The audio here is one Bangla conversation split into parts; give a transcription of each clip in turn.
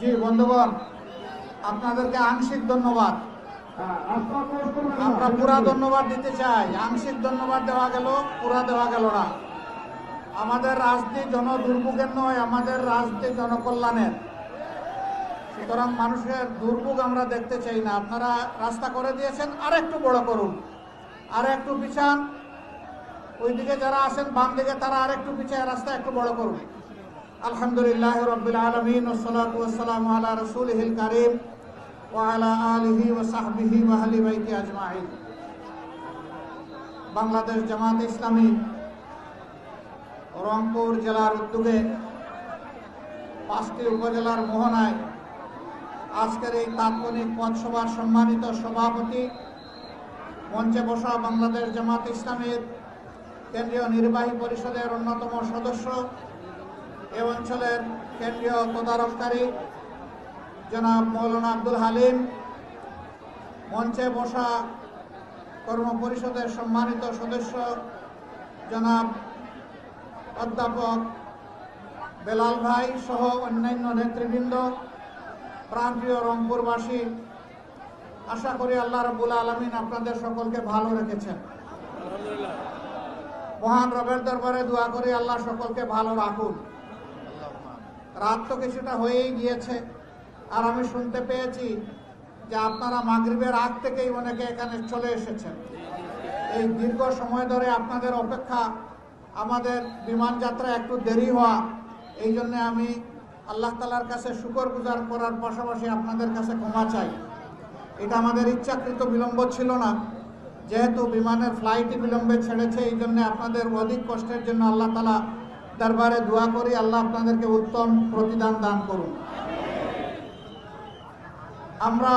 জি, বন্ধুগণ, আপনাদেরকে আংশিক ধন্যবাদ। আমরা পুরা ধন্যবাদ দিতে চাই। আংশিক ধন্যবাদ দেওয়া গেল, পুরা দেওয়া গেল না। আমাদের রাজনীতি জন দুর্ভোগের নয়, আমাদের রাজনীতি জনকল্যাণের। সুতরাং মানুষের দুর্ভোগ আমরা দেখতে চাই না। আপনারা রাস্তা করে দিয়েছেন আর একটু বড় করুন। আর একটু পিছান। ওইদিকে যারা আছেন বাম দিকে তারা আর একটু পিছিয়ে, রাস্তা একটু বড় করুন। আলহামদুলিল্লাহ রবিল আলমিন ওসলাতু ওসালাম আলা রসুলহিল করিম ওয়ালা আলিহি ও সাহবিহি ওয়াহলি বাইতি আজমাইন। বাংলাদেশ জামাত ইসলামী রংপুর জেলার উদ্যোগে পাঁচটি উপজেলার মোহনায় আজকের এই তাৎক্ষণিক পথসভার সম্মানিত সভাপতি মঞ্চে বসা বাংলাদেশ জামাত ইসলামের কেন্দ্রীয় নির্বাহী পরিষদের অন্যতম সদস্য এ অঞ্চলের কেন্দ্রীয় তদারককারী জনাব মৌলানা আব্দুল হালিম, মঞ্চে বসা কর্ম পরিষদের সম্মানিত সদস্য জনাব অধ্যাপক বেলাল ভাই সহ অন্যান্য নেতৃবৃন্দ প্রান্তীয় রংপুরবাসী, আশা করি আল্লাহ রবুল আলমিন আপনাদের সকলকে ভালো রেখেছেন। মহান রবের দরবারে দোয়া করি আল্লাহ সকলকে ভালো রাখুন। রাত তো কিছুটা হয়েই গিয়েছে। আর আমি শুনতে পেয়েছি যে আপনারা মাগরিবের আগ থেকেই অনেকে এখানে চলে এসেছেন। এই দীর্ঘ সময় ধরে আপনাদের অপেক্ষা আমাদের বিমান যাত্রা একটু দেরি হওয়া, এই জন্যে আমি আল্লাহ তালার কাছে শুকর গুজার করার পাশাপাশি আপনাদের কাছে ক্ষমা চাই। এটা আমাদের ইচ্ছাকৃত বিলম্ব ছিল না। যেহেতু বিমানের ফ্লাইটই বিলম্বে ছেড়েছে, এই জন্য আপনাদের অধিক কষ্টের জন্য আল্লাহ তালা দরবারে দোয়া করি, আল্লাহ আপনাদেরকে উত্তম প্রতিদান দান করুন। আমরা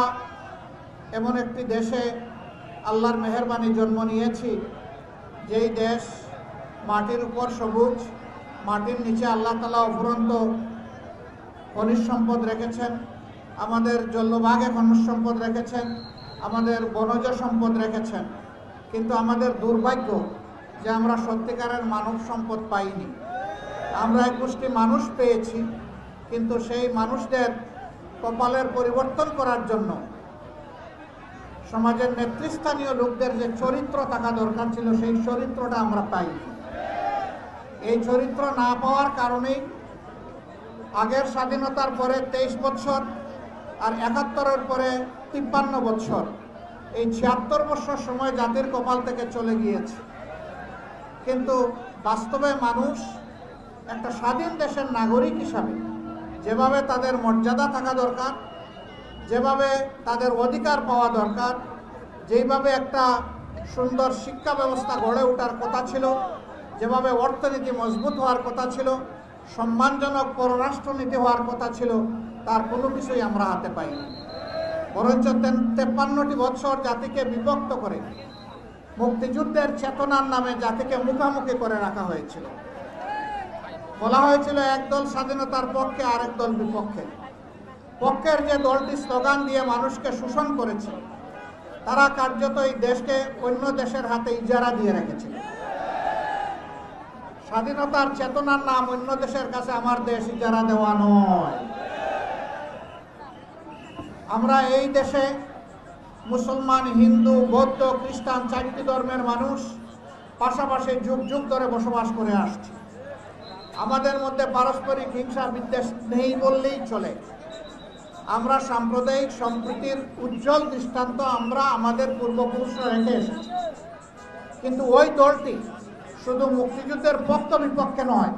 এমন একটি দেশে আল্লাহর মেহরবানি জন্ম নিয়েছি, যেই দেশ মাটির উপর সবুজ, মাটির নিচে আল্লাহ তালা অফুরন্ত খনিজ সম্পদ রেখেছেন, আমাদের জলভাগে খনিজ সম্পদ রেখেছেন, আমাদের বনজ সম্পদ রেখেছেন, কিন্তু আমাদের দুর্ভাগ্য যে আমরা সত্যিকারের মানব সম্পদ পাইনি। আমরা একুশটি মানুষ পেয়েছি, কিন্তু সেই মানুষদের কপালের পরিবর্তন করার জন্য সমাজের নেতৃস্থানীয় লোকদের যে চরিত্র থাকা দরকার ছিল, সেই চরিত্রটা আমরা পাই। এই চরিত্র না পাওয়ার কারণেই আগের স্বাধীনতার পরে তেইশ বছর আর একাত্তরের পরে তিপ্পান্ন বছর এই ছিয়াত্তর বছর সময় জাতির কপাল থেকে চলে গিয়েছে। কিন্তু বাস্তবে মানুষ একটা স্বাধীন দেশের নাগরিক হিসাবে যেভাবে তাদের মর্যাদা থাকা দরকার, যেভাবে তাদের অধিকার পাওয়া দরকার, যেইভাবে একটা সুন্দর শিক্ষা ব্যবস্থা গড়ে ওঠার কথা ছিল, যেভাবে অর্থনীতি মজবুত হওয়ার কথা ছিল, সম্মানজনক পররাষ্ট্রনীতি হওয়ার কথা ছিল, তার কোনো কিছুই আমরা হাতে পাইনি। বরঞ্চ তেপ্পান্নটি বৎসর জাতিকে বিভক্ত করে মুক্তিযুদ্ধের চেতনার নামে জাতিকে মুখামুখি করে রাখা হয়েছিল। বলা হয়েছিল একদল স্বাধীনতার পক্ষে, আরেক দল বিপক্ষে। পক্ষের যে দলটি স্লোগান দিয়ে মানুষকে শোষণ করেছে, তারা কার্যত এই দেশকে অন্য দেশের হাতে ইজারা দিয়ে রেখেছিল স্বাধীনতার চেতনার নাম অন্য দেশের কাছে আমার দেশ ইজারা দেওয়া নয়। আমরা এই দেশে মুসলমান, হিন্দু, বৌদ্ধ, খ্রিস্টান, চারটি ধর্মের মানুষ পাশাপাশি যুগ যুগ ধরে বসবাস করে আসছি। আমাদের মধ্যে পারস্পরিক হিংসা বিদ্বেষ নেই বললেই চলে। আমরা সাম্প্রদায়িক সম্প্রীতির উজ্জ্বল দৃষ্টান্ত আমরা আমাদের পূর্বপুরুষরা রেখে এসেছি। কিন্তু ওই দলটি শুধু মুক্তিযুদ্ধের পক্ষ বিপক্ষে নয়,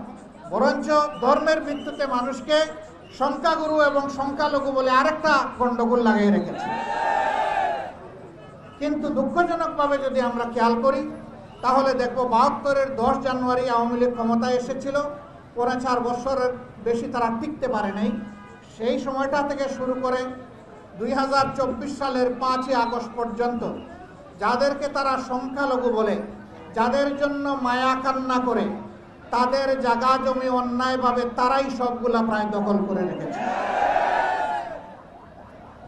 বরঞ্চ ধর্মের ভিত্তিতে মানুষকে সংখ্যাগুরু এবং সংখ্যালঘু বলে আরেকটা গণ্ডগোল লাগিয়ে রেখেছে। কিন্তু দুঃখজনকভাবে যদি আমরা খেয়াল করি, তাহলে দেখব বাহাত্তরের দশ জানুয়ারি আওয়ামী লীগ ক্ষমতায় এসেছিল। পরে চার বছরের বেশি তারা টিকতে পারে নাই। সেই সময়টা থেকে শুরু করে দুই হাজার চব্বিশ সালের পাঁচই আগস্ট পর্যন্ত যাদেরকে তারা সংখ্যালঘু বলে, যাদের জন্য মায়া কান্না করে, তাদের জায়গা জমি অন্যায়ভাবে তারাই সবগুলা প্রায় দখল করে রেখেছে।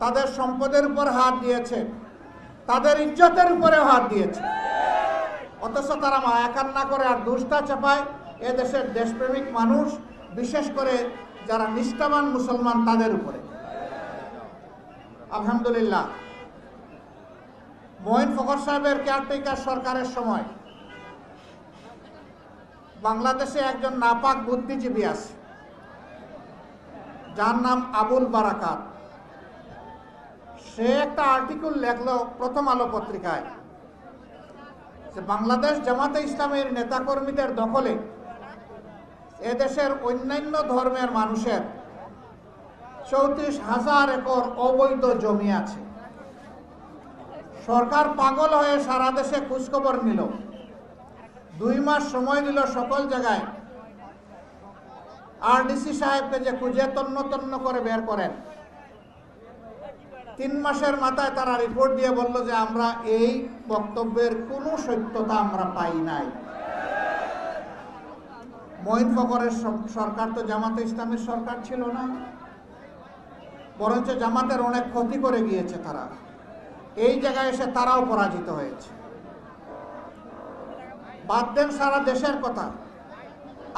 তাদের সম্পদের উপর হাত দিয়েছে, তাদের ইজ্জতের উপরে হাত দিয়েছে। অথচ তারা মায়া কান্না করে আর দুষ্টা চাপায় এদেশের দেশপ্রেমিক মানুষ, বিশেষ করে যারা নিষ্ঠাবান মুসলমান, তাদের উপরে। আলহামদুলিল্লাহ। মোহিন ফখর সাহেবের কেয়ারটেকার সরকারের সময় বাংলাদেশে একজন নাপাক বুদ্ধিজীবী আছে, যার নাম আবুল বারাকাত। সে একটা আর্টিকেল লেখলো প্রথম আলো পত্রিকায়, যে বাংলাদেশ জামাতে ইসলামের নেতাকর্মীদের দখলে এদেশের অন্যান্য ধর্মের মানুষের চৌত্রিশ হাজার একর অবৈধ জমি আছে। সরকার পাগল হয়ে সারা দেশে খোঁজখবর নিল। দুই মাস সময় দিল সকল জায়গায়। আরডিসি সাহেবকে যে খুঁজে তন্ন তন্ন করে বের করেন। তিন মাসের মাথায় তারা রিপোর্ট দিয়ে বলল যে আমরা এই বক্তব্যের কোনো সত্যতা আমরা পাই নাই। মঈন ফকরের সরকার তো জামাতে ইসলামের সরকার ছিল না। বরঞ্চ জামাতের অনেক ক্ষতি করে গিয়েছে তারা। এই জায়গায় এসে তারাও পরাজিত হয়েছে। বাদ দেন সারা দেশের কথা।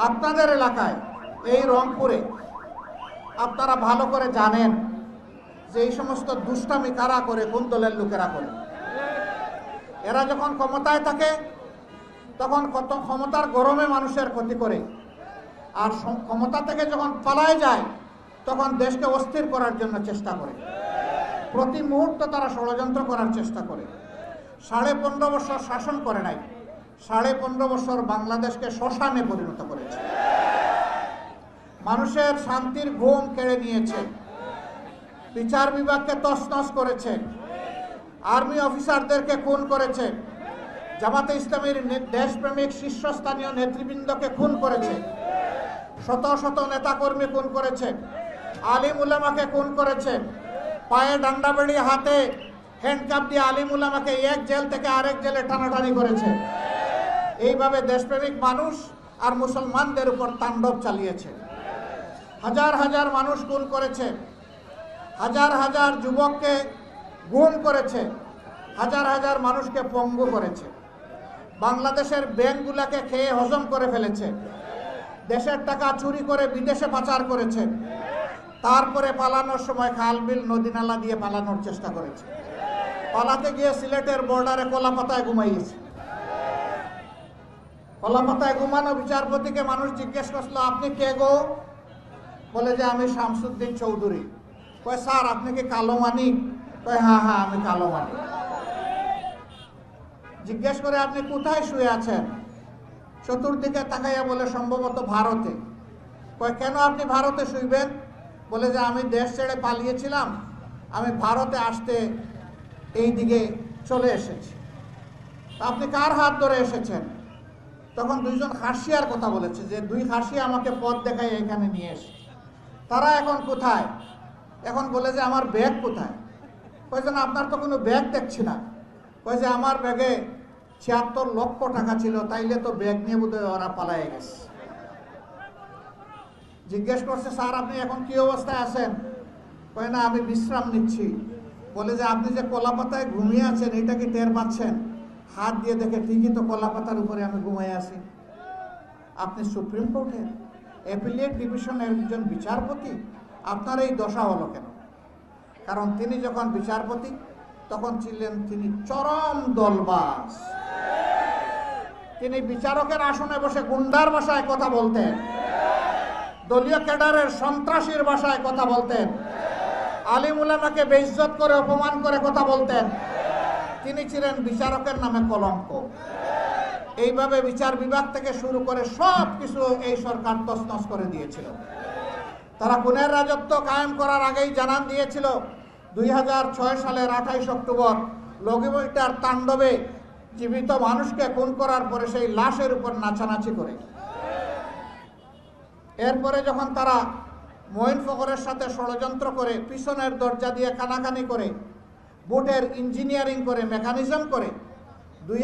আপনাদের এলাকায় এই রংপুরে আপনারা ভালো করে জানেন যে এই সমস্ত দুষ্টামি কারা করে, কোন দলের লোকেরা করে? এরা যখন ক্ষমতায় থাকে তখন কত ক্ষমতার গরমে মানুষের ক্ষতি করে। আর ক্ষমতা থেকে যখন পালায় যায়, তখন দেশকে অস্থির করার জন্য চেষ্টা করে। প্রতি মুহূর্ত তারা ষড়যন্ত্র করার চেষ্টা করে। সাড়ে পনেরো বছর শাসন করে নাই, সাড়ে পনেরো বছর বাংলাদেশকে শ্মশানে পরিণত করেছে। মানুষের শান্তির ঘুম কেড়ে নিয়েছে। বিচার বিভাগকে তছনছ করেছে। আর্মি অফিসারদেরকে খুন করেছে। জামাতে ইসলামের দেশপ্রেমিক শীর্ষস্থানীয় নেতৃবৃন্দকে খুন করেছে। শত শত নেতাকর্মী খুন করেছে। আলিম উলামাকে খুন করেছে। পায়ে ডান্ডা বেড়ি হাতে হ্যান্ডকাপ দিয়ে আলিম উলামাকে এক জেল থেকে আরেক জেলে টানাটানি করেছে। এইভাবে দেশপ্রেমিক মানুষ আর মুসলমানদের উপর তাণ্ডব চালিয়েছে। হাজার হাজার মানুষ খুন করেছে। হাজার হাজার যুবককে গুম করেছে। হাজার হাজার মানুষকে পঙ্গু করেছে। বাংলাদেশের ব্যাংকগুলোকে খেয়ে হজম করে ফেলেছে। দেশের টাকা চুরি করে বিদেশে পাচার করেছে। তারপরে পালানোর সময় খাল, বিল, নদী, নালা দিয়ে পালানোর চেষ্টা করেছে। পালাতে গিয়ে সিলেটের বর্ডারে কলাপাতায় ঘুমাইয়েছে। কলাপাতায় ঘুমানো বিচারপতিকে মানুষ জিজ্ঞেস করছিল, আপনি কে গো? বলে যে, আমি শামসুদ্দিন চৌধুরী। কয়, স্যার, আপনি কি কালো মানিক কয় হ্যাঁ হ্যাঁ আমি কালো মানিক জিজ্ঞেস করে, আপনি কোথায় শুয়ে আছেন? চতুর্দিকে তাকাইয়া বলে, সম্ভবত ভারতে। কয়, কেন আপনি ভারতে শুইবেন? বলে যে, আমি দেশ ছেড়ে পালিয়েছিলাম। আমি ভারতে আসতে এই দিকে চলে এসেছি। আপনি কার হাত ধরে এসেছেন? তখন দুইজন হাসিয়ার কথা বলেছে যে, দুই হাসি আমাকে পথ দেখায় এখানে নিয়ে এসে, তারা এখন কোথায়? এখন বলে যে, আমার ব্যাগ কোথায়? কয়েছে না আপনার তো কোনো ব্যাগ দেখছি না। কয়েছে আমার ব্যাগে ছিয়াত্তর লক্ষ টাকা ছিল, তাইলে তো ব্যাগ নিয়ে বোধহয় ওরা পালায়ে গেছে। জিজ্ঞেস করছে, স্যার, আপনি এখন কি অবস্থায় আছেন? কয়, না, আমি বিশ্রাম নিচ্ছি। বলে যে, আপনি যে কলাপাতায় ঘুমিয়ে আছেন, এটা কি টের পাচ্ছেন? হাত দিয়ে দেখে ঠিকই তো কলাপাতার উপরে আমি ঘুমিয়ে আছি। আপনি সুপ্রিম কোর্টের অ্যাপিলিয়েট ডিভিশনের একজন বিচারপতি, আপনার এই দশা হলো কেন? কারণ তিনি যখন বিচারপতি তখন ছিলেন তিনি চরম দলবাস তিনি বিচারকের আসনে বসে গুন্ডার ভাষায় কথা বলতেন। দলীয় ক্যাডারের সন্ত্রাসীর ভাষায় কথা বলতেন। আলিম উলামাকে বেইজ্জত করে, অপমান করে কথা বলতেন। তিনি ছিলেন বিচারকের নামে কলঙ্ক। এইভাবে বিচার বিভাগ থেকে শুরু করে সব কিছু এই সরকার তছনছ করে দিয়েছিল। তারা পুনের রাজত্ব কায়েম করার আগেই জানান দিয়েছিল দুই হাজার ছয় সালের আঠাইশ অক্টোবর লগিবইটার তাণ্ডবে জীবিত মানুষকে খুন করার পরে সেই লাশের উপর নাচানাচি করে। এরপরে যখন তারা মঈন ফখরের সাথে ষড়যন্ত্র করে পিছনের দরজা দিয়ে কানাকানি করে, বুটের ইঞ্জিনিয়ারিং করে, মেকানিজম করে, দুই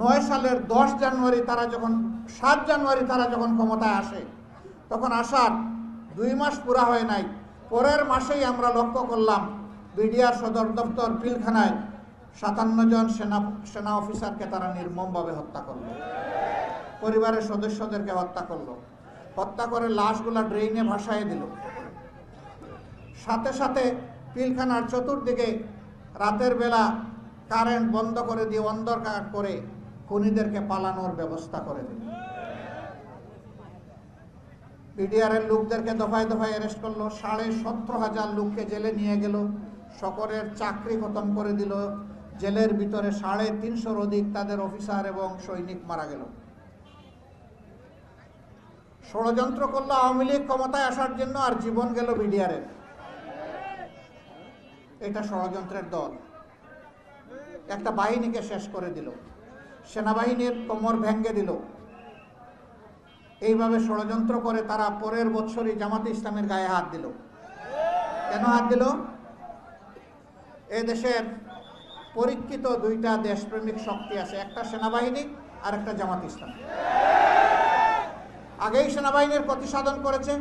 নয় সালের দশ জানুয়ারি তারা যখন, সাত জানুয়ারি তারা যখন ক্ষমতায় আসে, তখন আসার দুই মাস পুরা হয় নাই। পরের মাসেই আমরা লক্ষ্য করলাম বিডিআর সদর দপ্তর পিলখানায় সাতান্ন জন সেনা সেনা অফিসারকে তারা নির্মমভাবে হত্যা করল। পরিবারের সদস্যদেরকে হত্যা করল। হত্যা করে লাশগুলা ড্রেইনে ভাসায় দিল। সাথে সাথে পিলখানার চতুর্দিকে রাতের বেলা কারেন্ট বন্ধ করে দিয়ে অন্ধকার করে খুনিদেরকে পালানোর ব্যবস্থা করে দিল। বিডিআরের লোকদেরকে দফায় দফায় অ্যারেস্ট করল। সাড়ে সতেরো হাজার লোককে জেলে নিয়ে গেল। সকলের চাকরি খতম করে দিল। জেলের ভিতরে সাড়ে তিনশোর অধিক তাদের অফিসার এবং সৈনিক মারা গেল। ষড়যন্ত্র করল আওয়ামী লীগ ক্ষমতায় আসার জন্য আর জীবন গেল বিডিআরের এটা ষড়যন্ত্রের দল। একটা বাহিনীকে শেষ করে দিল। সেনাবাহিনীর কোমর ভেঙ্গে দিল। এইভাবে ষড়যন্ত্র করে তারা পরের বছরই জামাতে ইসলামের গায়ে হাত দিল। কেন হাত দিল? এ দেশের পরীক্ষিত দুইটা দেশপ্রেমিক শক্তি আছে, একটা সেনাবাহিনী আর একটা জামাত ইসলাম। আগেই সেনাবাহিনীর প্রতিসাধন করেছে,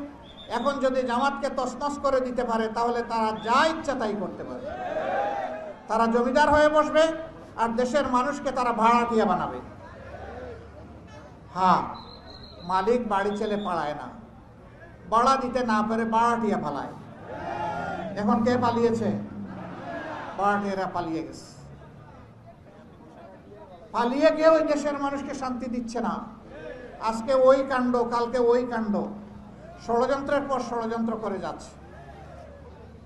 এখন যদি জামাতকে তসনস করে দিতে পারে, তাহলে তারা যা ইচ্ছা তাই করতে পারে তারা জমিদার হয়ে বসবে আর দেশের মানুষকে তারা ভাড়া দিয়ে বানাবে। হ্যাঁ মালিক বাড়ি ছেলে পাড়ায় না। বাড়া দিতে না পারে বাড়াটিয়া পালায়। এখন কে পালিয়েছে? বাড়াটিয়ারা পালিয়ে গেছে। পালিয়ে গিয়ে ওই দেশের মানুষকে শান্তি দিচ্ছে না। আজকে ওই কাণ্ড, কালকে ওই কাণ্ড। ষড়যন্ত্রের পর ষড়যন্ত্র করে যাচ্ছে।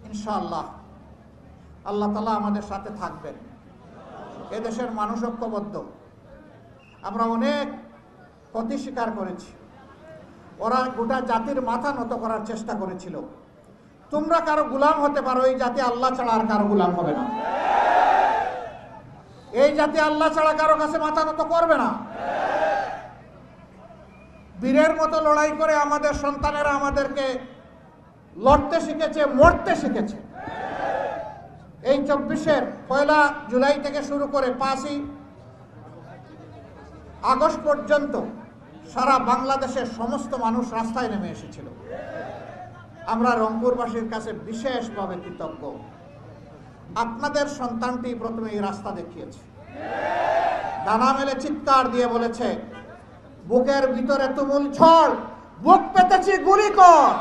ইনশাআল্লাহ। আল্লাহ তালা আমাদের সাথে থাকবেন। এদেশের মানুষ ঐক্যবদ্ধ। আমরা অনেক ক্ষতি স্বীকার করেছি। ওরা গোটা জাতির মাথা নত করার চেষ্টা করেছিল। তোমরা কারও গুলাম হতে পারো, এই জাতি আল্লাহ ছাড়া আর কারও গুলাম হবে না। এই জাতি আল্লাহ ছাড়া কারও কাছে মাথা নত করবে না। বীরের মতো লড়াই করে আমাদের সন্তানেরা আমাদেরকে লড়তে শিখেছে, মরতে শিখেছে। এই চব্বিশের পয়লা জুলাই থেকে শুরু করে পাঁচই আগস্ট পর্যন্ত সারা বাংলাদেশের সমস্ত মানুষ রাস্তায় নেমে এসেছিল। আমরা রংপুরবাসীর কাছে বিশেষভাবে কৃতজ্ঞ। আপনাদের সন্তানটি প্রথমে এই রাস্তা দেখিয়েছে। ডানা মেলে চিৎকার দিয়ে বলেছে, বুকের ভিতরে তুমুল ঝড়, বুক পেতেছি গুলি কর।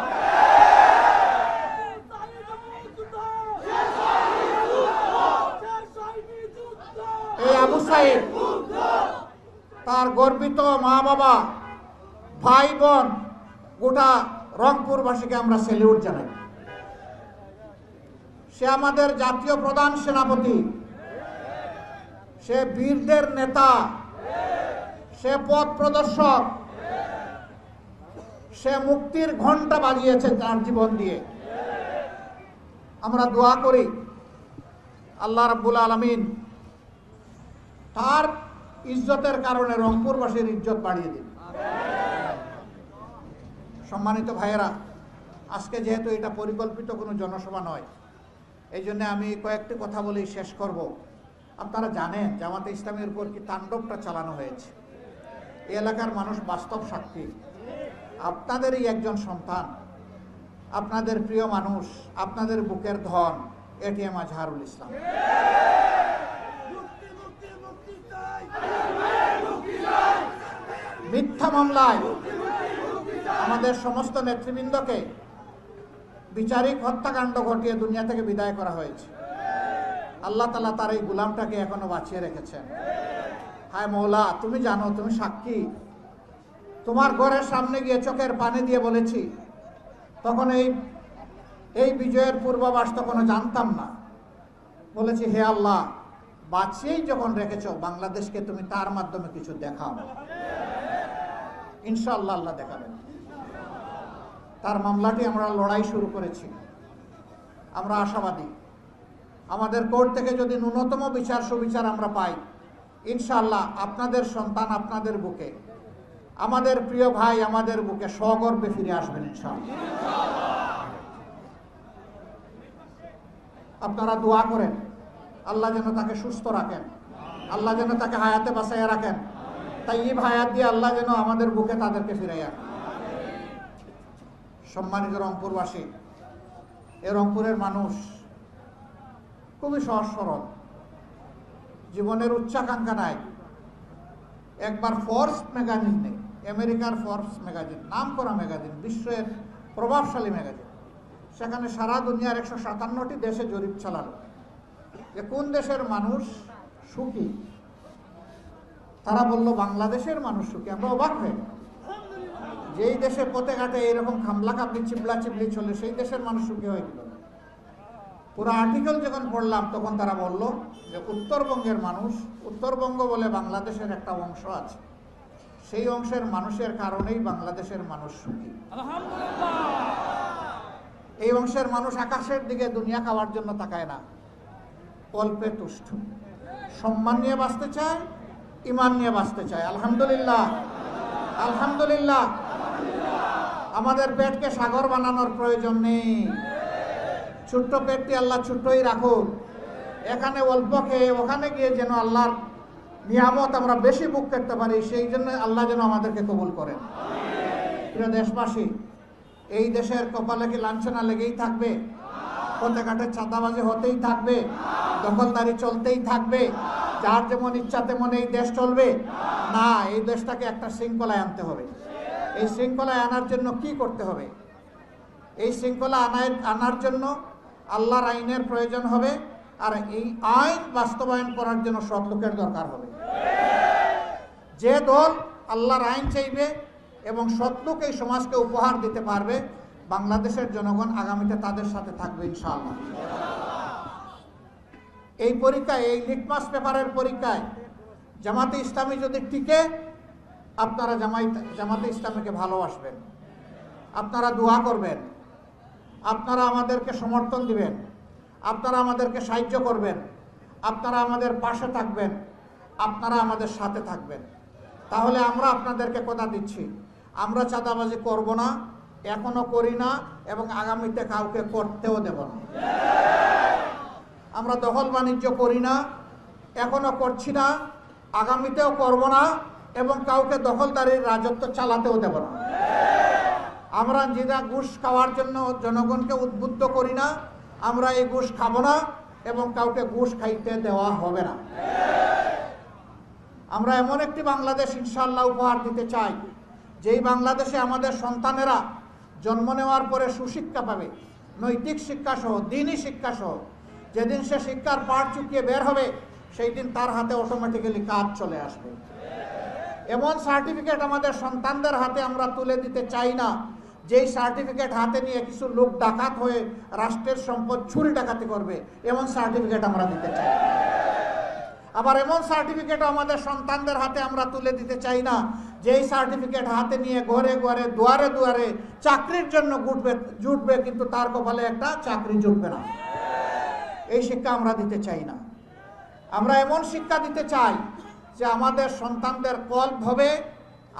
তার গর্বিত মা বাবা ভাই বোন গোটা রংপুরবাসীকে আমরা সেলিউট জানাই। সে আমাদের জাতীয় প্রধান সেনাপতি, সে বীরদের নেতা, সে পথ প্রদর্শক, সে মুক্তির ঘণ্টা বাজিয়েছে তার জীবন দিয়ে। আমরা দোয়া করি, আল্লাহ রাব্বুল আলমিন তার ইজ্জতের কারণে রংপুরবাসীর ইজ্জত বাড়িয়ে দিন। সম্মানিত ভাইয়েরা, আজকে যেহেতু এটা পরিকল্পিত কোনো জনসভা নয়, এই আমি কয়েকটি কথা বলেই শেষ করব। আপনারা জানেন, জামাতে ইসলামের উপর কি তাণ্ডবটা চালানো হয়েছে? এই এলাকার মানুষ বাস্তব সাক্ষী। আপনাদেরই একজন সন্তান, আপনাদের প্রিয় মানুষ, আপনাদের বুকের ধন এটিএম আজহারুল ইসলাম। মিথ্যা মামলায় আমাদের সমস্ত নেতৃবৃন্দকে বিচারিক হত্যাকাণ্ড ঘটিয়ে দুনিয়া থেকে বিদায় করা হয়েছে। আল্লাহ তালা তার এই গুলামটাকে এখনও বাঁচিয়ে রেখেছেন। হায় মৌলা, তুমি জানো, তুমি সাক্ষী। তোমার ঘরের সামনে গিয়ে চোখের পানি দিয়ে বলেছি, তখন এই এই বিজয়ের পূর্বাভাস তখনও জানতাম না। বলেছি, হে আল্লাহ, বাঁচিয়েই যখন রেখেছ, বাংলাদেশকে তুমি তার মাধ্যমে কিছু দেখাও। ইনশাআল্লাহ আল্লাহ দেখাবেন। তার মামলাটি আমরা লড়াই শুরু করেছি। আমরা আশাবাদী। আমাদের কোর্ট থেকে যদি ন্যূনতম বিচার সুবিচার আমরা পাই, ইনশাআল্লাহ আপনাদের সন্তান আপনাদের বুকে, আমাদের প্রিয় ভাই আমাদের বুকে সগর্বে ফিরে আসবেন ইনশাআল্লাহ। আপনারা দোয়া করেন, আল্লাহ যেন তাকে সুস্থ রাখেন, আল্লাহ যেন তাকে হায়াতে বাঁচাইয়া রাখেন তাই এই হায়াত দিয়ে আল্লাহ যেন আমাদের বুকে তাদেরকে ফিরাইয়া সম্মানিত রংপুরবাসী, এ রংপুরের মানুষ খুবই সহজ সরল জীবনের উচ্চাকাঙ্ক্ষা নাই। একবার ফোর্স ম্যাগাজিন নেই, আমেরিকার ফোর্বস ম্যাগাজিন নাম করা ম্যাগাজিন বিশ্বের প্রভাবশালী ম্যাগাজিন সেখানে সারা দুনিয়ার একশো সাতান্নটি দেশে জরিপ চালালো। যে কোন দেশের মানুষ সুখী তারা বলল, বাংলাদেশের মানুষ সুখী, আমরা অবাক হয়ে যেই দেশে পথে ঘাটে এইরকম খামলা কাপড়ি চিবলা চিবলি চলে, সেই দেশের মানুষ সুখী হয়ে গেল। পুরো আর্টিকেল যখন পড়লাম, তখন তারা বলল যে, উত্তরবঙ্গের মানুষ, উত্তরবঙ্গ বলে বাংলাদেশের একটা অংশ আছে। সেই অংশের মানুষের কারণেই বাংলাদেশের মানুষ সুখী। এই অংশের মানুষ আকাশের দিকে দুনিয়া খাওয়ার জন্য তাকায় না। অল্পে তুষ্ট। সম্মান নিয়ে বাঁচতে চায় ইমান নিয়ে বাঁচতে চায়। আলহামদুলিল্লাহ। আলহামদুলিল্লাহ। আমাদের পেটকে সাগর বানানোর প্রয়োজন নেই। ছোট্ট পেটটি আল্লাহ ছোট্টই রাখুক। এখানে অল্প খেয়ে ওখানে গিয়ে যেন আল্লাহর নিয়ামত আমরা বেশি বুক করতে পারি, সেই জন্য আল্লাহ যেন আমাদেরকে কবুল করেন। প্রিয় দেশবাসী, এই দেশের কপালে কি লাঞ্ছনা লেগেই থাকবে? পথে ঘাটে ছাতাবাজি হতেই থাকবে? দখলদারি চলতেই থাকবে? যার যেমন ইচ্ছা তেমন এই দেশ চলবে? না, এই দেশটাকে একটা শৃঙ্খলায় আনতে হবে। এই শৃঙ্খলায় আনার জন্য কি করতে হবে? এই শৃঙ্খলা আনায়, আনার জন্য আল্লাহর আইনের প্রয়োজন হবে আর এই আইন বাস্তবায়ন করার জন্য সৎ লোকের দরকার হবে। যে দল আল্লাহর আইন চাইবে এবং সৎলোক এই সমাজকে উপহার দিতে পারবে, বাংলাদেশের জনগণ আগামীতে তাদের সাথে থাকবে ইনশাআল্লাহ। এই পরীক্ষায়, এই লিটমাস পেপারের পরীক্ষায় জামাতে ইসলামী যদি টিকে, আপনারা জামাই জামাতে ইসলামীকে ভালোবাসবেন। আপনারা দোয়া করবেন। আপনারা আমাদেরকে সমর্থন দিবেন। আপনারা আমাদেরকে সাহায্য করবেন। আপনারা আমাদের পাশে থাকবেন। আপনারা আমাদের সাথে থাকবেন। তাহলে আমরা আপনাদেরকে কথা দিচ্ছি। আমরা চাঁদাবাজি করব না, এখনও করি না এবং আগামীতে কাউকে করতেও দেব না। আমরা দখল বাণিজ্য করি না, এখনও করছি না, আগামীতেও করব না এবং কাউকে দখলদারির রাজত্ব চালাতেও দেব না। আমরা যেটা ঘুষ খাওয়ার জন্য জনগণকে উদ্বুদ্ধ করি না, আমরা এই ঘুষ খাব না এবং কাউকে ঘুষ খাইতে দেওয়া হবে না। আমরা এমন একটি বাংলাদেশ ইনশাল্লাহ উপহার দিতে চাই, যেই বাংলাদেশে আমাদের সন্তানেরা জন্ম নেওয়ার পরে সুশিক্ষা পাবে, নৈতিক শিক্ষা সহ দিনই শিক্ষা সহ যেদিন সে শিক্ষার পাঠ চুকিয়ে বের হবে, সেই দিন তার হাতে অটোমেটিক্যালি কাজ চলে আসবে। এমন সার্টিফিকেট আমাদের সন্তানদের হাতে আমরা তুলে দিতে চাই না। যেই সার্টিফিকেট হাতে নিয়ে কিছু লোক ডাকাত হয়ে রাষ্ট্রের সম্পদ চুরি ডাকাতি করবে, এমন সার্টিফিকেট আমরা দিতে চাই। আবার এমন সার্টিফিকেট আমাদের সন্তানদের হাতে আমরা তুলে দিতে চাই না, যেই সার্টিফিকেট হাতে নিয়ে ঘরে ঘরে, দুয়ারে দুয়ারে চাকরির জন্য গুটবে জুটবে, কিন্তু তার কপালে একটা চাকরি জুটবে না। এই শিক্ষা আমরা দিতে চাই না। আমরা এমন শিক্ষা দিতে চাই যে আমাদের সন্তানদের কল্প হবে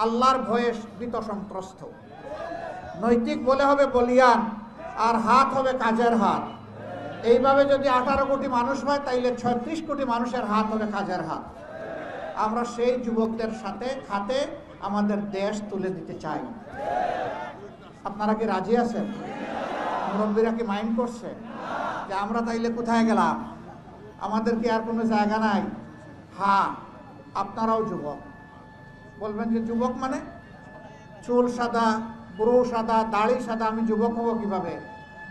আল্লাহর ভয়ে ভীত সন্ত্রস্ত। নৈতিক বলে হবে বলিয়ান, আর হাত হবে কাজের হাত। এইভাবে যদি আঠারো কোটি মানুষ হয়, তাইলে ছত্রিশ কোটি মানুষের হাত হবে কাজের হাত। আমরা সেই যুবকদের সাথে খাতে আমাদের দেশ তুলে দিতে চাই। আপনারা কি রাজি আছেন? মুরব্বীরা কি মাইন্ড করছে? যে আমরা তাইলে কোথায় গেলাম? আমাদের কি আর কোনো জায়গা নাই। হ্যাঁ আপনারাও যুবক। বলবেন যে যুবক মানে? চুল সাদা বুড়ো সাদা, দাড়ি সাদা, আমি যুবক হব কীভাবে?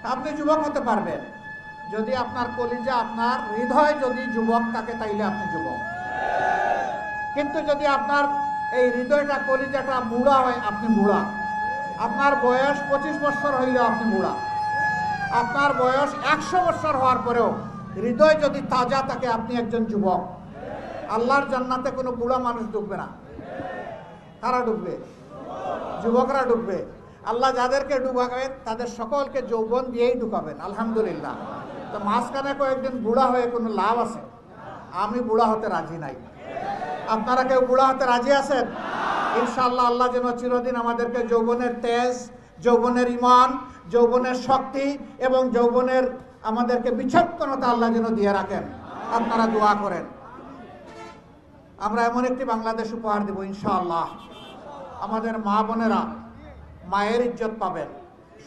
আপনি যুবক হতে পারবেন। যদি আপনার কলিজা, আপনার হৃদয় যদি যুবক থাকে, তাইলে আপনি যুবক। কিন্তু যদি আপনার এই হৃদয়টা, কলিজাটা বুড়া হয়, আপনি বুড়া আপনার বয়স পঁচিশ বছর হইলেও আপনি বুড়া আপনার বয়স একশো বছর হওয়ার পরেও হৃদয় যদি তাজা থাকে, আপনি একজন যুবক। আল্লাহর জান্নাতে কোনো বুড়া মানুষ ডুববে না। তারা ডুববে? যুবকরা ডুববে। আল্লাহ যাদেরকে ডুবাবেন, তাদের সকলকে যৌবন দিয়েই ঢুকাবেন আলহামদুলিল্লাহ। তো মাঝখানে কয়েকদিন বুড়া হয়ে কোনো লাভ আছে? আমি বুড়া হতে রাজি নাই। আপনারা কেউ বুড়া হতে রাজি আছেন? ইনশাল্লাহ আল্লাহ যেন চিরদিন আমাদেরকে যৌবনের তেজ, যৌবনের ইমান যৌবনের শক্তি এবং যৌবনের আমাদেরকে বিচক্ষণতা আল্লাহ যেন দিয়ে রাখেন। আপনারা দোয়া করেন। আমরা এমন একটি বাংলাদেশ উপহার দেব, ইনশাআল্লাহ। আমাদের মা বোনেরা মায়ের ইজ্জত পাবেন,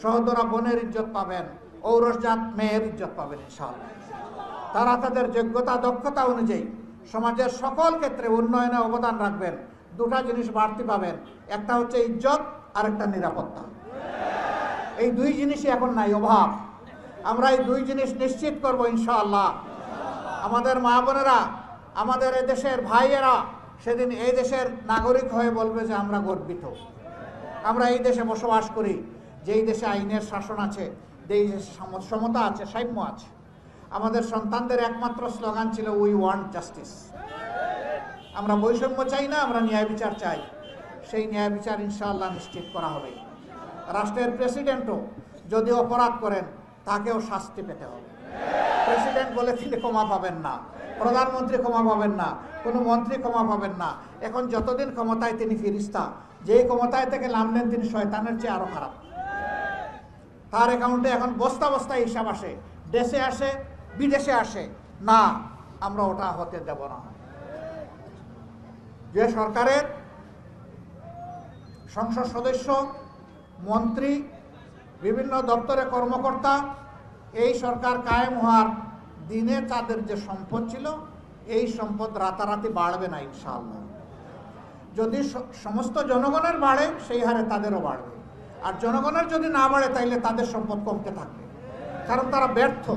সহদরা বোনের ইজ্জত পাবেন, ঔরসজাত মেয়ের ইজ্জত পাবেন, ইনশাআল্লাহ। তারা তাদের যোগ্যতা, দক্ষতা অনুযায়ী সমাজের সকল ক্ষেত্রে উন্নয়নে অবদান রাখবেন। দুটা জিনিস বাড়তি পাবেন, একটা হচ্ছে ইজ্জত আর একটা নিরাপত্তা। এই দুই জিনিসই এখন নাই, অভাব। আমরা এই দুই জিনিস নিশ্চিত করব ইনশাআল্লাহ। আমাদের মা বোনেরা, আমাদের দেশের ভাইয়েরা সেদিন এই দেশের নাগরিক হয়ে বলবে যে আমরা গর্বিত। আমরা এই দেশে বসবাস করি, যেই দেশে আইনের শাসন আছে, যেই দেশে সম- সমতা আছে, সাম্য আছে। আমাদের সন্তানদের একমাত্র স্লোগান ছিল উই ওয়ান্ট জাস্টিস আমরা বৈষম্য চাই না, আমরা ন্যায় বিচার চাই। সেই ন্যায় বিচার ইনশাআল্লাহ নিশ্চিত করা হবে। রাষ্ট্রের প্রেসিডেন্টও যদি অপরাধ করেন, তাকেও শাস্তি পেতে হবে। প্রেসিডেন্ট বলে তিনি ক্ষমা পাবেন না, প্রধানমন্ত্রী ক্ষমা পাবেন না, কোনো মন্ত্রী ক্ষমা পাবেন না। এখন যতদিন ক্ষমতায় তিনি ফিরিস্তা, যেই ক্ষমতায় থেকে নামলেন তিনি শয়তানের চেয়ে আরও খারাপ। তার অ্যাকাউন্টে এখন বস্তা বস্তা হিসাব আসে, দেশে আসে, বিদেশে আসে। না, আমরা ওটা হতে দেব না। যে সরকারের সংসদ সদস্য মন্ত্রী, বিভিন্ন দপ্তরে কর্মকর্তা, এই সরকার কায়েম হওয়ার দিনে তাদের যে সম্পদ ছিল, এই সম্পদ রাতারাতি বাড়বে না ইনশাআল্লাহ। যদি সমস্ত জনগণের বাড়ে, সেই হারে তাদেরও বাড়বে। আর জনগণের যদি না বাড়ে, তাইলে তাদের সম্পদ কমতে থাকবে। কারণ তারা ব্যর্থ।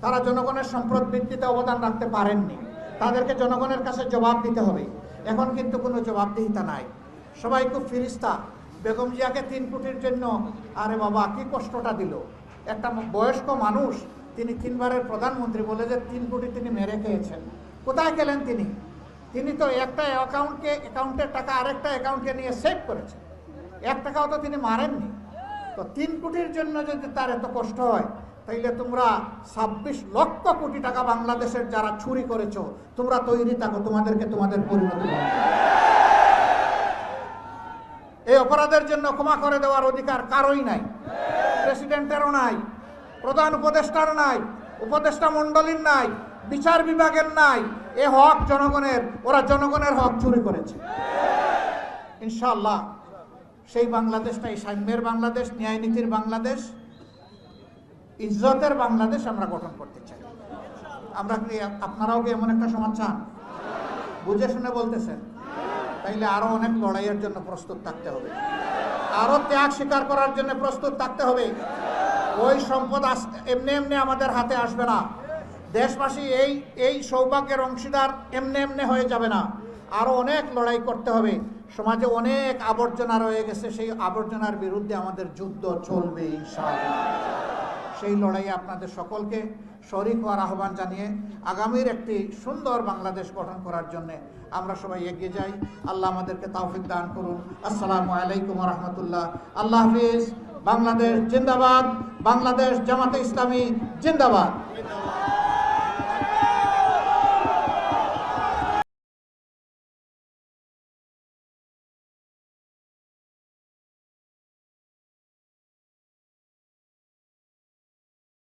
তারা জনগণের সম্পদ বৃদ্ধিতে অবদান রাখতে পারেননি। তাদেরকে জনগণের কাছে জবাব দিতে হবে। এখন কিন্তু কোনো জবাবদিহিতা নাই। সবাই খুব ফিরিস্তা। বেগম জিয়াকে তিন কোটির জন্য, আরে বাবা, কি কষ্টটা দিল? একটা বয়স্ক মানুষ, তিনি তিনবারের প্রধানমন্ত্রী বলে যে তিন কোটি তিনি মেরে খেয়েছেন। কোথায় গেলেন তিনি? তিনি তো একটা অ্যাকাউন্টকে, অ্যাকাউন্টের টাকা আরেকটা অ্যাকাউন্টকে নিয়ে সেভ করেছেন। এক টাকাও তো তিনি মারেননি। তো তিন কোটির জন্য যদি তার এত কষ্ট হয়, তাইলে তোমরা ছাব্বিশ লক্ষ কোটি টাকা বাংলাদেশের যারা চুরি করেছ, তোমরা তৈরি থাকো, তোমাদেরকে তোমাদের পরিণতি। এই অপরাধের জন্য ক্ষমা করে দেওয়ার অধিকার কারোই নাই। প্রেসিডেন্টেরও নাই, প্রধান উপদেষ্টার নাই, উপদেষ্টা মণ্ডলীর নাই, বিচার বিভাগের নাই। এ হক জনগণের, ওরা জনগণের হক চুরি করেছে। ইনশাল্লাহ সেই বাংলাদেশটাই সাম্যের বাংলাদেশ ন্যায় নীতির বাংলাদেশ, ইজ্জতের বাংলাদেশ আমরা গঠন করতে চাই। আমরা কি, আপনারাও কি এমন একটা সমাজ চান? বুঝে শুনে বলতেছেন। তাইলে আরও অনেক লড়াইয়ের জন্য প্রস্তুত থাকতে হবে। আরও ত্যাগ স্বীকার করার জন্য প্রস্তুত থাকতে হবে। ওই সম্পদ এমনি এমনি আমাদের হাতে আসবে না। দেশবাসী এই এই সৌভাগ্যের অংশীদার এমনি এমনি হয়ে যাবে না। আরও অনেক লড়াই করতে হবে। সমাজে অনেক আবর্জনা রয়ে গেছে। সেই আবর্জনার বিরুদ্ধে আমাদের যুদ্ধ চলবে সেই লড়াইয়ে আপনাদের সকলকে শরিক হওয়ার আহ্বান জানিয়ে আগামীর একটি সুন্দর বাংলাদেশ গঠন করার জন্যে আমরা সবাই এগিয়ে যাই। আল্লাহ আমাদেরকে তাওফিক দান করুন। আসসালামু আলাইকুম রহমতুল্লাহ। আল্লাহ হাফিজ। বাংলাদেশ জিন্দাবাদ। বাংলাদেশ জামাতে ইসলামী জিন্দাবাদ।